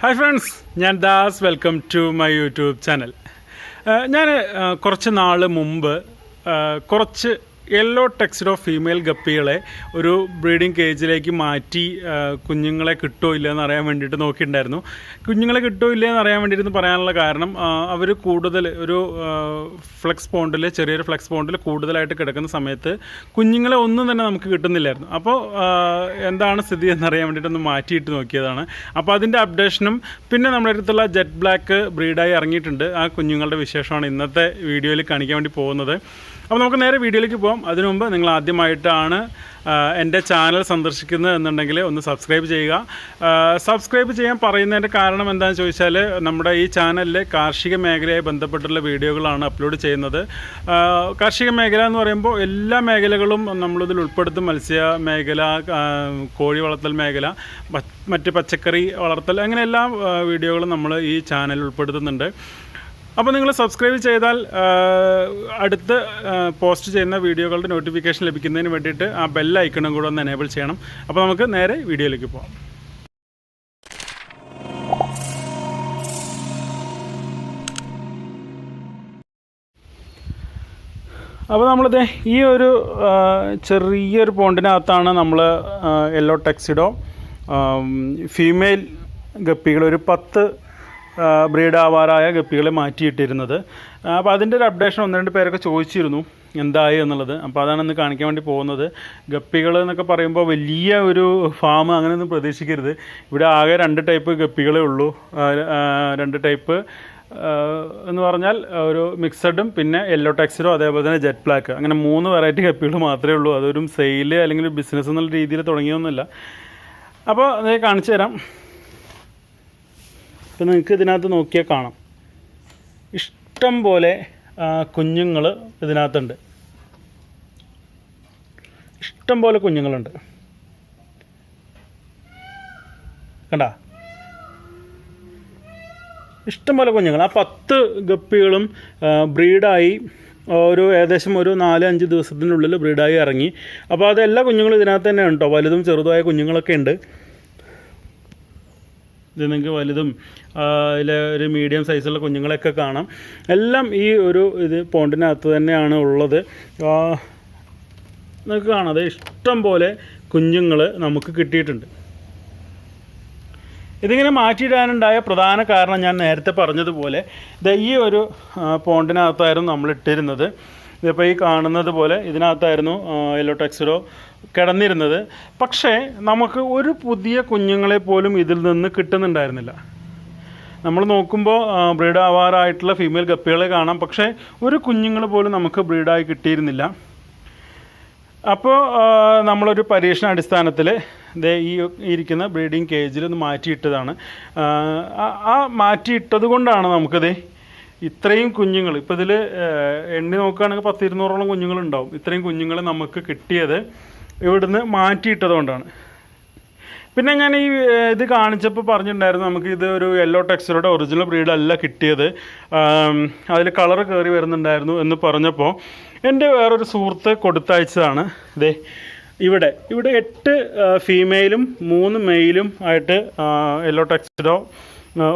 Hi friends ഞാൻ Das. Welcome to my YouTube channel ഞാൻ കുറച്ച് നാൾ മുമ്പ് കുറച്ച് യെല്ലോ ടെക്സ്റ്റോ ഫീമെയിൽ ഗപ്പികളെ ഒരു ബ്രീഡിംഗ് കേജിലേക്ക് മാറ്റി കുഞ്ഞുങ്ങളെ കിട്ടോ ഇല്ല എന്ന് അറിയാൻ വേണ്ടിയിട്ട് നോക്കിയിട്ടുണ്ടായിരുന്നു. കുഞ്ഞുങ്ങളെ കിട്ടോ ഇല്ല എന്ന് അറിയാൻ വേണ്ടിയിട്ട് പറയാനുള്ള കാരണം അവർ കൂടുതൽ ഒരു ഫ്ലെക്സ് പോണ്ടിൽ ചെറിയൊരു ഫ്ലെക്സ് പോണ്ടിൽ കൂടുതലായിട്ട് കിടക്കുന്ന സമയത്ത് കുഞ്ഞുങ്ങളെ ഒന്നും തന്നെ നമുക്ക് കിട്ടുന്നില്ലായിരുന്നു. അപ്പോൾ എന്താണ് സ്ഥിതി എന്നറിയാൻ വേണ്ടിയിട്ടൊന്ന് മാറ്റിയിട്ട് നോക്കിയതാണ്. അപ്പോൾ അതിന്റെ അപ്ഡേഷനും പിന്നെ നമ്മുടെ അടുത്തുള്ള ജെറ്റ് ബ്ലാക്ക് ബ്രീഡായി ഇറങ്ങിയിട്ടുണ്ട്. ആ കുഞ്ഞുങ്ങളുടെ വിശേഷമാണ് ഇന്നത്തെ വീഡിയോയിൽ കാണിക്കാൻ വേണ്ടി പോകുന്നത്. അപ്പോൾ നമുക്ക് നേരെ വീഡിയോയിലേക്ക് പോകാം അതിനു മുമ്പ് നിങ്ങൾ ആദ്യമായിട്ടാണ് എന്റെ ചാനൽ സന്ദർശിക്കുന്നത് എന്നുണ്ടെങ്കിൽ ഒന്ന് സബ്സ്ക്രൈബ് ചെയ്യുക. സബ്സ്ക്രൈബ് ചെയ്യാൻ പറയുന്നതിന്റെ കാരണം എന്താണെന്ന് ചോദിച്ചാൽ നമ്മുടെ ഈ ചാനലിൽ കാർഷിക മേഖലയായി ബന്ധപ്പെട്ടുള്ള വീഡിയോകളാണ് അപ്ലോഡ് ചെയ്യുന്നത്. കാർഷിക മേഖല എന്ന് പറയുമ്പോൾ എല്ലാ മേഖലകളും നമ്മളിതിൽ ഉൾപ്പെടുത്തും. മത്സ്യ മേഖല കോഴി വളർത്തൽ മേഖല മറ്റ് പച്ചക്കറി വളർത്തൽ അങ്ങനെ എല്ലാ വീഡിയോകളും നമ്മൾ ഈ ചാനലിൽ ഉൾപ്പെടുത്തുന്നുണ്ട്. അപ്പോൾ നിങ്ങൾ സബ്സ്ക്രൈബ് ചെയ്താൽ അടുത്ത് പോസ്റ്റ് ചെയ്യുന്ന വീഡിയോകളുടെ നോട്ടിഫിക്കേഷൻ ലഭിക്കുന്നതിന് വേണ്ടിയിട്ട് ആ ബെൽ ഐക്കണും കൂടെ ഒന്ന് എനേബിൾ ചെയ്യണം. അപ്പോൾ നമുക്ക് നേരെ വീഡിയോയിലേക്ക് പോകാം അപ്പോൾ നമ്മളിത് ഈ ഒരു ചെറിയൊരു പോണ്ടിനകത്താണ് നമ്മൾ യെല്ലോ ടെക്സിഡോ ഫീമെയിൽ ഗപ്പികൾ ഒരു പത്ത് ബ്രീഡ് ആവാറായ ഗപ്പികളെ മാറ്റിയിട്ടിരുന്നത്. അപ്പോൾ അതിന്റെ ഒരു അപ്ഡേഷൻ ഒന്ന് രണ്ട് പേരൊക്കെ ചോദിച്ചിരുന്നു എന്തായി എന്നുള്ളത്. അപ്പോൾ അതാണ് ഇന്ന് കാണിക്കാൻ വേണ്ടി പോകുന്നത്. ഗപ്പികൾ എന്നൊക്കെ പറയുമ്പോൾ വലിയ ഒരു ഫാം അങ്ങനെയൊന്നും പ്രതീക്ഷിക്കരുത്. ഇവിടെ ആകെ രണ്ട് ടൈപ്പ് ഗപ്പികളെ ഉള്ളൂ. രണ്ട് ടൈപ്പ് എന്ന് പറഞ്ഞാൽ ഒരു മിക്സഡും പിന്നെ യെല്ലോ ടെക്സ്ചറും അതേപോലെ തന്നെ ജെറ്റ് ബ്ലാക്ക് അങ്ങനെ മൂന്ന് വെറൈറ്റി ഗപ്പികൾ മാത്രമേ ഉള്ളൂ. അതൊരു സെയിൽ അല്ലെങ്കിൽ ബിസിനസ് എന്നുള്ള രീതിയിൽ തുടങ്ങിയൊന്നുമില്ല. അപ്പോൾ അത് കാണിച്ചു തരാം. ഇപ്പം നിങ്ങൾക്ക് ഇതിനകത്ത് നോക്കിയാൽ കാണാം. ഇഷ്ടം പോലെ കുഞ്ഞുങ്ങൾ ഇതിനകത്തുണ്ട്. ഇഷ്ടം പോലെ കുഞ്ഞുങ്ങളുണ്ട്. കണ്ട? ഇഷ്ടം പോലെ കുഞ്ഞുങ്ങൾ. ആ പത്ത് ഗപ്പികളും ബ്രീഡായി ഒരു ഏകദേശം ഒരു നാല് അഞ്ച് ദിവസത്തിനുള്ളിൽ ബ്രീഡായി ഇറങ്ങി. അപ്പോൾ അത് എല്ലാ കുഞ്ഞുങ്ങളും ഇതിനകത്ത് തന്നെ ഉണ്ടോ വലുതും ചെറുതുമായ കുഞ്ഞുങ്ങളൊക്കെ ഉണ്ട്. ഇത് നിങ്ങൾക്ക് വലുതും അതിലെ ഒരു മീഡിയം സൈസുള്ള കുഞ്ഞുങ്ങളെയൊക്കെ കാണാം. എല്ലാം ഈ ഒരു ഇത് പോണ്ടിനകത്ത് തന്നെയാണ് ഉള്ളത്. നിങ്ങൾക്ക് കാണാതെ ഇഷ്ടം പോലെ കുഞ്ഞുങ്ങൾ നമുക്ക് കിട്ടിയിട്ടുണ്ട്. ഇതിങ്ങനെ മാറ്റിയിടാനുണ്ടായ പ്രധാന കാരണം ഞാൻ നേരത്തെ പറഞ്ഞതുപോലെ ഈ ഒരു പോണ്ടിനകത്തായിരുന്നു നമ്മൾ ഇട്ടിരുന്നത്. ഇതിപ്പോൾ ഈ കാണുന്നത് പോലെ ഇതിനകത്തായിരുന്നു യെല്ലോ ടെക്സിഡോ കിടന്നിരുന്നത്. പക്ഷേ നമുക്ക് ഒരു പുതിയ കുഞ്ഞുങ്ങളെ പോലും ഇതിൽ നിന്ന് കിട്ടുന്നുണ്ടായിരുന്നില്ല. നമ്മൾ നോക്കുമ്പോൾ ബ്രീഡ് ആവാറായിട്ടുള്ള ഫീമെയിൽ ഗപ്പികളെ കാണാം. പക്ഷേ ഒരു കുഞ്ഞുങ്ങൾ പോലും നമുക്ക് ബ്രീഡായി കിട്ടിയിരുന്നില്ല. അപ്പോൾ നമ്മളൊരു പരീക്ഷണ അടിസ്ഥാനത്തിൽ ദേ ഈ ഇരിക്കുന്ന ബ്രീഡിംഗ് കേജിൽ ഒന്ന് മാറ്റിയിട്ടതാണ്. ആ, മാറ്റിയിട്ടത് കൊണ്ടാണ് നമുക്കത് ഇത്രയും കുഞ്ഞുങ്ങൾ ഇപ്പോൾ ഇതിൽ എണ്ണി നോക്കുകയാണെങ്കിൽ പത്ത് ഇരുന്നൂറോളം കുഞ്ഞുങ്ങളുണ്ടാവും. ഇത്രയും കുഞ്ഞുങ്ങൾ നമുക്ക് കിട്ടിയത് ഇവിടുന്ന് മാറ്റിയിട്ടതുകൊണ്ടാണ് പിന്നെ ഞാൻ ഈ ഇത് കാണിച്ചപ്പോൾ പറഞ്ഞിട്ടുണ്ടായിരുന്നു നമുക്ക് ഇത് ഒരു യെല്ലോ ടെക്സ്റ്ററുടെ ഒറിജിനൽ ബ്രീഡല്ല കിട്ടിയത്. അതിൽ കളർ കയറി വരുന്നുണ്ടായിരുന്നു എന്ന് പറഞ്ഞപ്പോൾ എന്റെ വേറൊരു സുഹൃത്ത് കൊടുത്തയച്ചതാണ്. ഇതേ ഇവിടെ ഇവിടെ എട്ട് ഫീമെയിലും മൂന്ന് മെയിലും ആയിട്ട് യെല്ലോ ടെക്സ്റ്റഡോ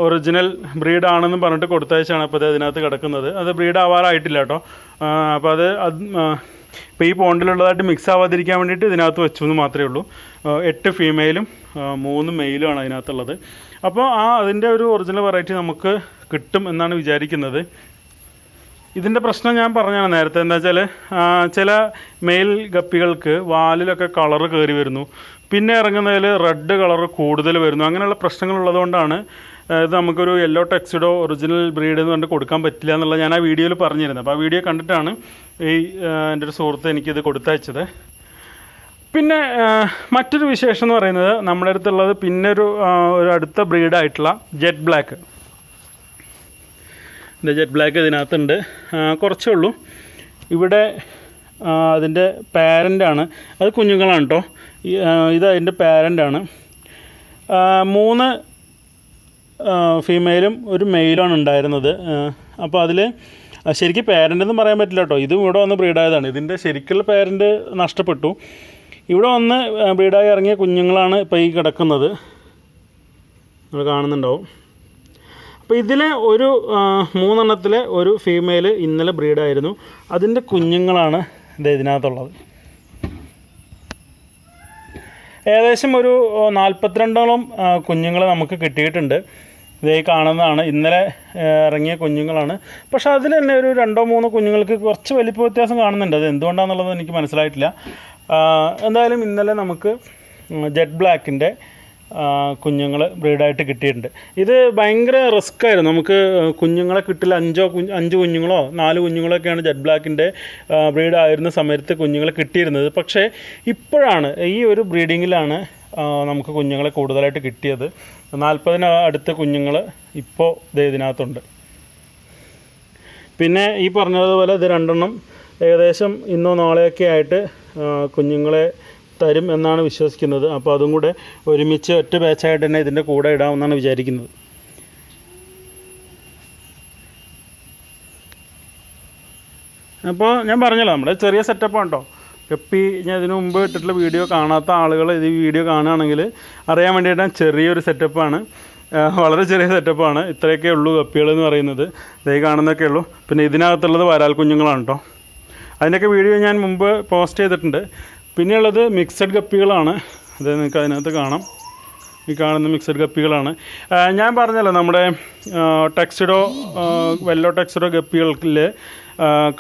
ഒറിജിനൽ ബ്രീഡാണെന്ന് പറഞ്ഞിട്ട് കൊടുത്തയച്ചാണ് അപ്പോൾ അത് അതിനകത്ത് കിടക്കുന്നത്. അത് ബ്രീഡ് ആവാറായിട്ടില്ല കേട്ടോ. അപ്പോൾ അത് അത് ഇപ്പോൾ ഈ പോണ്ടിലുള്ളതായിട്ട് മിക്സ് ആവാതിരിക്കാൻ വേണ്ടിയിട്ട് ഇതിനകത്ത് വെച്ചു എന്ന് മാത്രമേ ഉള്ളൂ. എട്ട് ഫീമെയിലും മൂന്ന് മെയിലുമാണ് അതിനകത്തുള്ളത്. അപ്പോൾ ആ അതിന്റെ ഒരു ഒറിജിനൽ വെറൈറ്റി നമുക്ക് കിട്ടും എന്നാണ് വിചാരിക്കുന്നത്. ഇതിന്റെ പ്രശ്നം ഞാൻ പറഞ്ഞാണ് നേരത്തെ എന്താ വെച്ചാൽ ചില മെയിൽ ഗപ്പികൾക്ക് വാലിലൊക്കെ കളറ് കയറി വരുന്നു. പിന്നെ ഇറങ്ങുന്നതിൽ റെഡ് കളർ കൂടുതൽ വരുന്നു. അങ്ങനെയുള്ള പ്രശ്നങ്ങളുള്ളതുകൊണ്ടാണ് ഇത് നമുക്കൊരു യെല്ലോ ടെക്സിഡോ ഒറിജിനൽ ബ്രീഡ് എന്ന് പറഞ്ഞിട്ട് കൊടുക്കാൻ പറ്റില്ല എന്നുള്ളത് ഞാൻ ആ വീഡിയോയിൽ പറഞ്ഞിരുന്നത് അപ്പോൾ ആ വീഡിയോ കണ്ടിട്ടാണ് ഈ എന്റെ ഒരു സുഹൃത്ത് എനിക്കിത് കൊടുത്തയച്ചത്. പിന്നെ മറ്റൊരു വിശേഷം എന്ന് പറയുന്നത് നമ്മുടെ അടുത്തുള്ളത് പിന്നെ ഒരു ഒരു അടുത്ത ബ്രീഡായിട്ടുള്ള ജെറ്റ് ബ്ലാക്ക് ഇതിന്റെ ജെറ്റ് ബ്ലാക്ക് ഇതിനകത്തുണ്ട്. കുറച്ചേ ഉള്ളൂ. ഇവിടെ അതിന്റെ പാരന്റാണ് അത് കുഞ്ഞുങ്ങളാണ് കേട്ടോ ഇത് അതിന്റെ പാരന്റാണ് മൂന്ന് ഫീമെയിലും ഒരു മെയിലാണ് ഉണ്ടായിരുന്നത്. അപ്പോൾ അതിൽ ശരിക്കും പേരന്റെന്നും എന്ന് പറയാൻ പറ്റില്ല കേട്ടോ ഇതും ഇവിടെ വന്ന് ബ്രീഡായതാണ് ഇതിന്റെ ശരിക്കുള്ള പേരന്റ് നഷ്ടപ്പെട്ടു. ഇവിടെ വന്ന് ബ്രീഡായി ഇറങ്ങിയ കുഞ്ഞുങ്ങളാണ് ഇപ്പോൾ ഈ കിടക്കുന്നത്. നമ്മൾ കാണുന്നുണ്ടാവും. അപ്പോൾ ഇതിലെ ഒരു മൂന്നെണ്ണത്തിലെ ഒരു ഫീമെയിൽ ഇന്നലെ ബ്രീഡായിരുന്നു അതിന്റെ കുഞ്ഞുങ്ങളാണ് ഇത് ഇതിനകത്തുള്ളത്. ഏകദേശം ഒരു നാൽപ്പത്തിരണ്ടോളം കുഞ്ഞുങ്ങൾ നമുക്ക് കിട്ടിയിട്ടുണ്ട്. ഇതേ കാണുന്നതാണ്. ഇന്നലെ ഇറങ്ങിയ കുഞ്ഞുങ്ങളാണ്. പക്ഷേ അതിൽ തന്നെ ഒരു രണ്ടോ മൂന്നോ കുഞ്ഞുങ്ങൾക്ക് കുറച്ച് വലിപ്പ വ്യത്യാസം കാണുന്നുണ്ട്. അത് എന്തുകൊണ്ടാണെന്നുള്ളത് എനിക്ക് മനസ്സിലായിട്ടില്ല. എന്തായാലും ഇന്നലെ നമുക്ക് ജെറ്റ് ബ്ലാക്കിന്റെ കുഞ്ഞുങ്ങൾ ബ്രീഡായിട്ട് കിട്ടിയിട്ടുണ്ട്. ഇത് ഭയങ്കര റിസ്ക് ആയിരുന്നു. നമുക്ക് കുഞ്ഞുങ്ങളെ കിട്ടില്ല. അഞ്ചോ കുഞ്ഞ് അഞ്ച് കുഞ്ഞുങ്ങളോ നാല് കുഞ്ഞുങ്ങളൊക്കെയാണ് ജെറ്റ് ബ്ലാക്കിന്റെ ബ്രീഡായിരുന്ന സമയത്ത് കുഞ്ഞുങ്ങളെ കിട്ടിയിരുന്നത്. പക്ഷേ ഇപ്പോഴാണ് ഈ ഒരു ബ്രീഡിങ്ങിലാണ് നമുക്ക് കുഞ്ഞുങ്ങളെ കൂടുതലായിട്ട് കിട്ടിയത്. നാൽപ്പതിന് അടുത്ത കുഞ്ഞുങ്ങൾ ഇപ്പോൾ ഇതിനകത്തുണ്ട്. പിന്നെ ഈ പറഞ്ഞതുപോലെ ഇത് രണ്ടെണ്ണം ഏകദേശം ഇന്നോ നാളെയൊക്കെ ആയിട്ട് കുഞ്ഞുങ്ങളെ തരും എന്നാണ് വിശ്വസിക്കുന്നത്. അപ്പോൾ അതും കൂടെ ഒരുമിച്ച് ഒറ്റ ബാച്ചായിട്ട് തന്നെ ഇതിന്റെ കൂടെ ഇടാമെന്നാണ് വിചാരിക്കുന്നത്. അപ്പോൾ ഞാൻ പറഞ്ഞല്ലോ നമ്മുടെ ചെറിയ സെറ്റപ്പാണ് കേട്ടോ ഗപ്പി ഞാൻ ഇതിനു മുമ്പ് ഇട്ടിട്ടുള്ള വീഡിയോ കാണാത്ത ആളുകൾ ഇത് വീഡിയോ കാണുകയാണെങ്കിൽ അറിയാൻ വേണ്ടിയിട്ട് ചെറിയൊരു സെറ്റപ്പാണ് വളരെ ചെറിയ സെറ്റപ്പാണ് ഇത്രയൊക്കെ ഉള്ളൂ കപ്പികൾ എന്ന് പറയുന്നത്. ഇതേ കാണുന്നൊക്കെ ഉള്ളൂ. പിന്നെ ഇതിനകത്തുള്ളത് വരാൽ കുഞ്ഞുങ്ങളാണ് കേട്ടോ അതിന്റെയൊക്കെ വീഡിയോ ഞാൻ മുമ്പ് പോസ്റ്റ് ചെയ്തിട്ടുണ്ട്. പിന്നെയുള്ളത് മിക്സഡ് കപ്പികളാണ്. അത് നിങ്ങൾക്ക് അതിനകത്ത് കാണാം. ഈ കാണുന്ന മിക്സഡ് കപ്പികളാണ്. ഞാൻ പറഞ്ഞല്ലോ നമ്മുടെ ടെക്സ്ഡോ വെല്ലോ ടെക്സ്ഡോ കപ്പികൾക്കിൽ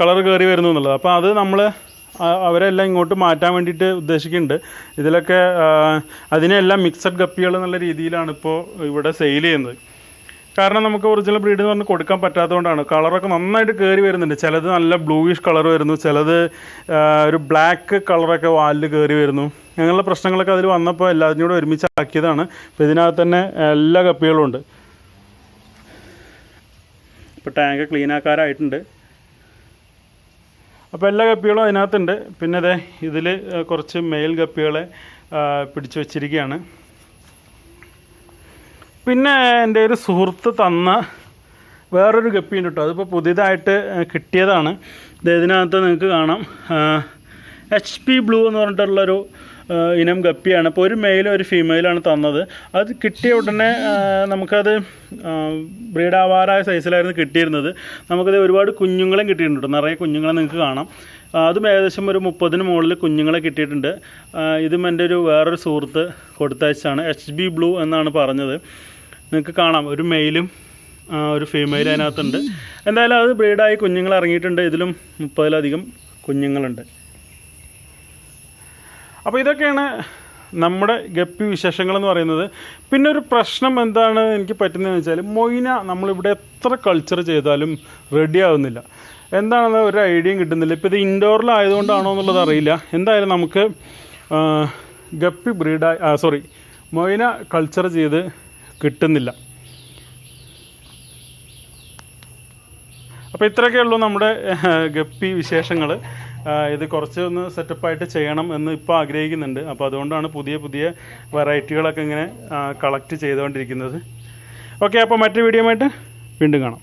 കളർ കയറി വരുന്നു എന്നുള്ളത്. അപ്പോൾ അത് നമ്മൾ അവരെല്ലാം ഇങ്ങോട്ട് മാറ്റാൻ വേണ്ടിയിട്ട് ഉദ്ദേശിക്കുന്നുണ്ട്. ഇതിലൊക്കെ അതിനെല്ലാം മിക്സഡ് ഗപ്പികൾ എന്നുള്ള രീതിയിലാണ് ഇപ്പോൾ ഇവിടെ സെയിൽ ചെയ്യുന്നത്. കാരണം നമുക്ക് ഒറിജിനൽ ബ്രീഡ് എന്ന് പറഞ്ഞ് കൊടുക്കാൻ പറ്റാത്തതുകൊണ്ടാണ്. കളറൊക്കെ നന്നായിട്ട് കയറി വരുന്നുണ്ട്. ചിലത് നല്ല ബ്ലൂയിഷ് കളർ വരുന്നു. ചിലത് ഒരു ബ്ലാക്ക് കളറൊക്കെ വാലിൽ കയറി വരുന്നു. അങ്ങനെയുള്ള പ്രശ്നങ്ങളൊക്കെ അതിൽ വന്നപ്പോൾ എല്ലാത്തിനും കൂടെ ഒരുമിച്ച് ആക്കിയതാണ് അപ്പോൾ ഇതിനകത്ത് തന്നെ എല്ലാ കപ്പികളും ഉണ്ട്. ഇപ്പോൾ ടാങ്ക് ക്ലീൻ ആക്കാറായിട്ടുണ്ട്. അപ്പോൾ എല്ലാ കപ്പികളും അതിനകത്തുണ്ട്. പിന്നെ അതെ ഇതിൽ കുറച്ച് മെയിൽ കപ്പികളെ പിടിച്ചു വച്ചിരിക്കുകയാണ് പിന്നെ എന്റെ ഒരു സുഹൃത്ത് തന്ന വേറൊരു കപ്പിയുണ്ട് കേട്ടോ. അതിപ്പോൾ പുതിയതായിട്ട് കിട്ടിയതാണ്. ഇത് ഇതിനകത്ത് നിങ്ങൾക്ക് കാണാം. എച്ച് പി ബ്ലൂ എന്ന് പറഞ്ഞിട്ടുള്ളൊരു ഇനം ഗപ്പിയാണ്. അപ്പോൾ ഒരു മെയിലും ഒരു ഫീമെയിലാണ് തന്നത്. അത് കിട്ടിയ ഉടനെ നമുക്കത് ബ്രീഡ് ആവാറായ സൈസിലായിരുന്നു കിട്ടിയിരുന്നത്. നമുക്കത് ഒരുപാട് കുഞ്ഞുങ്ങളും കിട്ടിയിട്ടുണ്ട്. കേട്ടോ. നിറയെ കുഞ്ഞുങ്ങളെ നിങ്ങൾക്ക് കാണാം. അതും ഏകദേശം ഒരു മുപ്പതിന് മുകളിൽ കുഞ്ഞുങ്ങളെ കിട്ടിയിട്ടുണ്ട്. ഇതും എന്റെ ഒരു വേറൊരു സുഹൃത്ത് കൊടുത്തയച്ചാണ് എച്ച് ബി ബ്ലൂ എന്നാണ് പറഞ്ഞത്. നിങ്ങൾക്ക് കാണാം. ഒരു മെയിലും ഒരു ഫീമെയിൽ അതിനകത്തുണ്ട്. എന്തായാലും അത് ബ്രീഡായി കുഞ്ഞുങ്ങൾ ഇറങ്ങിയിട്ടുണ്ട്. ഇതിലും മുപ്പതിലധികം കുഞ്ഞുങ്ങളുണ്ട്. അപ്പോൾ ഇതൊക്കെയാണ് നമ്മുടെ ഗപ്പി വിശേഷങ്ങൾ എന്ന് പറയുന്നത്. പിന്നെ ഒരു പ്രശ്നം എന്താണ് എനിക്ക് പറ്റുന്നതെന്ന് വെച്ചാൽ മൊയ്ന നമ്മളിവിടെ എത്ര കൾച്ചർ ചെയ്താലും റെഡി ആവുന്നില്ല. എന്താണെന്ന് ഒരു ഐഡിയയും കിട്ടുന്നില്ല. ഇപ്പോൾ ഇത് ഇൻഡോറിലായതുകൊണ്ടാണോ എന്നുള്ളത് അറിയില്ല. എന്തായാലും നമുക്ക് ഗപ്പി ബ്രീഡായി സോറി മൊയ്ന കൾച്ചർ ചെയ്ത് കിട്ടുന്നില്ല. അപ്പോൾ ഇത്രയൊക്കെ ഉള്ളൂ നമ്മുടെ ഗപ്പി വിശേഷങ്ങൾ ഇത് കുറച്ച് ഒന്ന് സെറ്റപ്പായിട്ട് ചെയ്യണം എന്ന് ഇപ്പോൾ ആഗ്രഹിക്കുന്നുണ്ട്. അപ്പോൾ അതുകൊണ്ടാണ് പുതിയ പുതിയ വെറൈറ്റികളൊക്കെ ഇങ്ങനെ കളക്ട് ചെയ്തുകൊണ്ടിരിക്കുന്നത്. ഓക്കെ അപ്പോൾ മറ്റു വീഡിയോ ആയിട്ട് വീണ്ടും കാണാം.